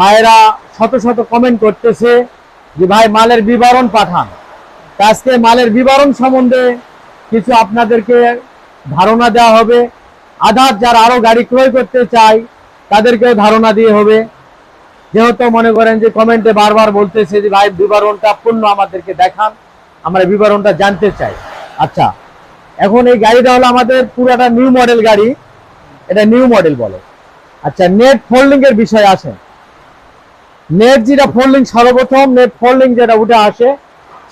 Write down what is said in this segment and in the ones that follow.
ভাইয়েরা শত শত কমেন্ট করতেছে যে, ভাই, মালের বিবরণ পাঠান। আজকে মালের বিবরণ সম্বন্ধে কিছু আপনাদেরকে ধারণা দেওয়া হবে। আধার যারা আরও গাড়ি ক্রয় করতে চায়, তাদেরকেও ধারণা দিয়ে হবে। যেহেতু মনে করেন যে কমেন্টে বারবার বলতেছে যে, ভাই, বিবরণটা পূর্ণ আমাদেরকে দেখান, আমরা বিবরণটা জানতে চাই। আচ্ছা এখন এই গাড়িটা হলো আমাদের পুরাটা নিউ মডেল গাড়ি। এটা নিউ মডেল বলে। আচ্ছা নেট ফোল্ডিং এর বিষয়ে আসেন। নেট যেটা ফোল্ডিং সর্বপ্রথম নেট ফোল্ডিং যেটা উঠে আসে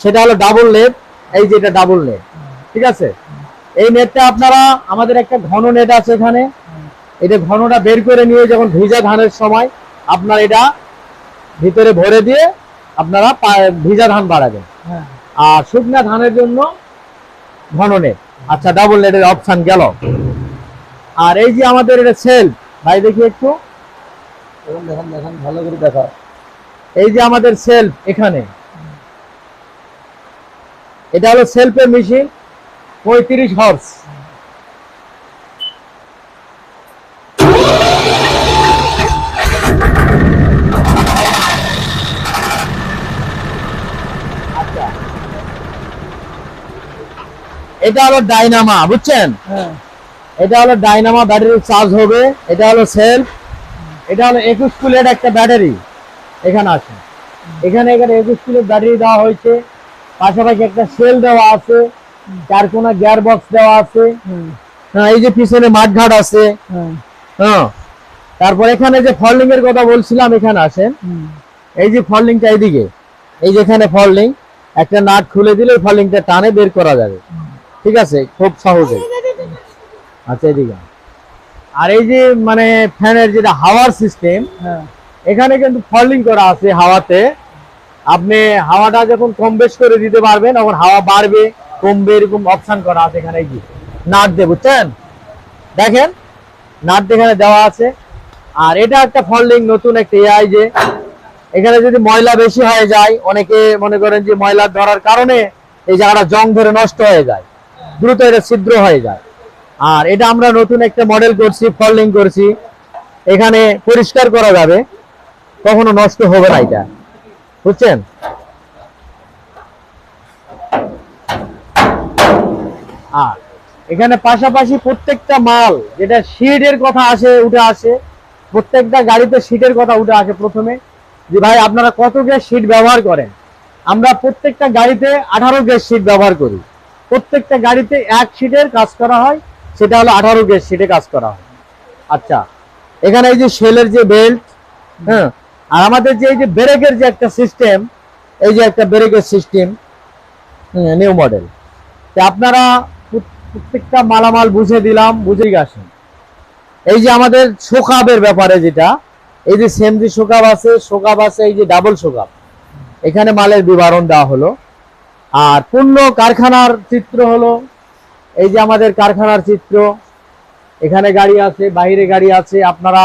সেটা হলো ডাবল নেট এই যে এটা ডাবল নেট ঠিক আছে? এই নেটটা আপনারা আমাদের একটা ঘন নেট আছে এখানে। এটা ঘনটা বের করে নিয়ে যখন ভিজা ধানের সময় আপনার এটা ভিতরে ভরে দিয়ে আপনারা ভিজা ধান বাড়াবেন। হ্যাঁ। আর শুকনা ধানের জন্য ঘন নেট আচ্ছা ডাবল নেটের অপশান গেল। আর এই যে আমাদের এটা সেল ভাই দেখি একটু। দেখেন দেখেন ভালো করে দেখা এই যে আমাদের সেলফ এখানে। এটা হলো সেলফের মেশিন পঁয়ত্রিশ হর্স। এটা হলো ডাইনামা বুঝছেন? হ্যাঁ। এটা হলো ডাইনামা ব্যাটারি চার্জ হবে এটা হলো সেলফ এটা হলো একুশ কুলের একটা ব্যাটারি এখানে আছে এখানে এখানে একুশ কুলের ব্যাটারি দেওয়া হয়েছে। পাশাপাশি একটা সেল দেওয়া আছে। চার কোনা গিয়ার বক্স দেওয়া আছে। হ্যাঁ এই যে পিছনে মাঠঘাট আছে। হ্যাঁ তারপর এখানে যে ফল্ডিং এর কথা বলছিলাম এখানে আসেন। এই যে ফল্ডিংটা এইদিকে। এই যে এখানে ফল্ডিং একটা নাট খুলে দিলে ফল্ডিংটা টানে বের করা যাবে। ঠিক আছে? খুব সহজে। আচ্ছা এদিকে আর এই যে মানে ফ্যানের যেটা হাওয়ার সিস্টেম হ্যাঁ। এখানে কিন্তু ফল্ডিং করা আছে হাওয়াতে। আপনি হাওয়াটা যখন কম বেশ করে দিতে পারবেন, তখন হাওয়া বাড়বে, কমবে, এরকম অপশান করা আছে এখানে যে নাট দিয়ে বুঝছেন? দেখেন, নাট এখানে দেওয়া আছে। আর এটা একটা ফল্ডিং নতুন একটা এআই যে। এখানে যদি ময়লা বেশি হয়ে যায়, অনেকে মনে করেন যে ময়লা ধরার কারণে এই জায়গাটা জং ধরে নষ্ট হয়ে যায়, দ্রুত এটা ছিদ্র হয়ে যায়। আর এটা আমরা নতুন একটা মডেল করছি ফল্ডিং করছি। এখানে পরিষ্কার করা যাবে। কখনো নষ্ট হবে না এটা। বুঝছেন? আর এখানে পাশাপাশি প্রত্যেকটা মাল, যেটা শিটের কথা আসে, উঠে আসে, প্রত্যেকটা গাড়িতে শিটের কথা উঠে আসে প্রথমে। যে ভাই, আপনারা কত গ্যাস শিট ব্যবহার করেন? আমরা প্রত্যেকটা গাড়িতে আঠারো গ্যাস শিট ব্যবহার করি। প্রত্যেকটা গাড়িতে এক শিটের কাজ করা হয়, সেটা হলো আঠারো গ্যাস শিটে কাজ করা হয়। আচ্ছা এখানে এই যে শেলের যে বেল্ট হ্যাঁ আর আমাদের যে এই যে ব্রেকের যে একটা সিস্টেম এই যে একটা ব্রেকের সিস্টেম নিউ মডেল তো আপনারা প্রত্যেকটা মালামাল বুঝে দিলাম, বুঝেই আসেন। এই যে আমাদের শোকাবের ব্যাপারে যেটা, এই যে সেম যে শোকাব আছে শোকাব আছে, এই যে ডাবল শোকাব। এখানে মালের বিবরণ দেওয়া হলো। আর পূর্ণ কারখানার চিত্র হলো, এই যে আমাদের কারখানার চিত্র। এখানে গাড়ি আছে, বাইরে গাড়ি আছে, আপনারা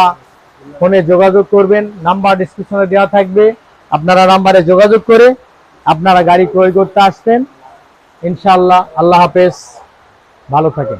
ফোনে যোগাযোগ করবেন, নাম্বার ডিসক্রিপশনে দেওয়া থাকবে। আপনারা নাম্বারে যোগাযোগ করে আপনারা গাড়ি ক্রয় করতে আসতেন ইনশাআল্লাহ, আল্লাহ হাফেজ। ভালো থাকেন।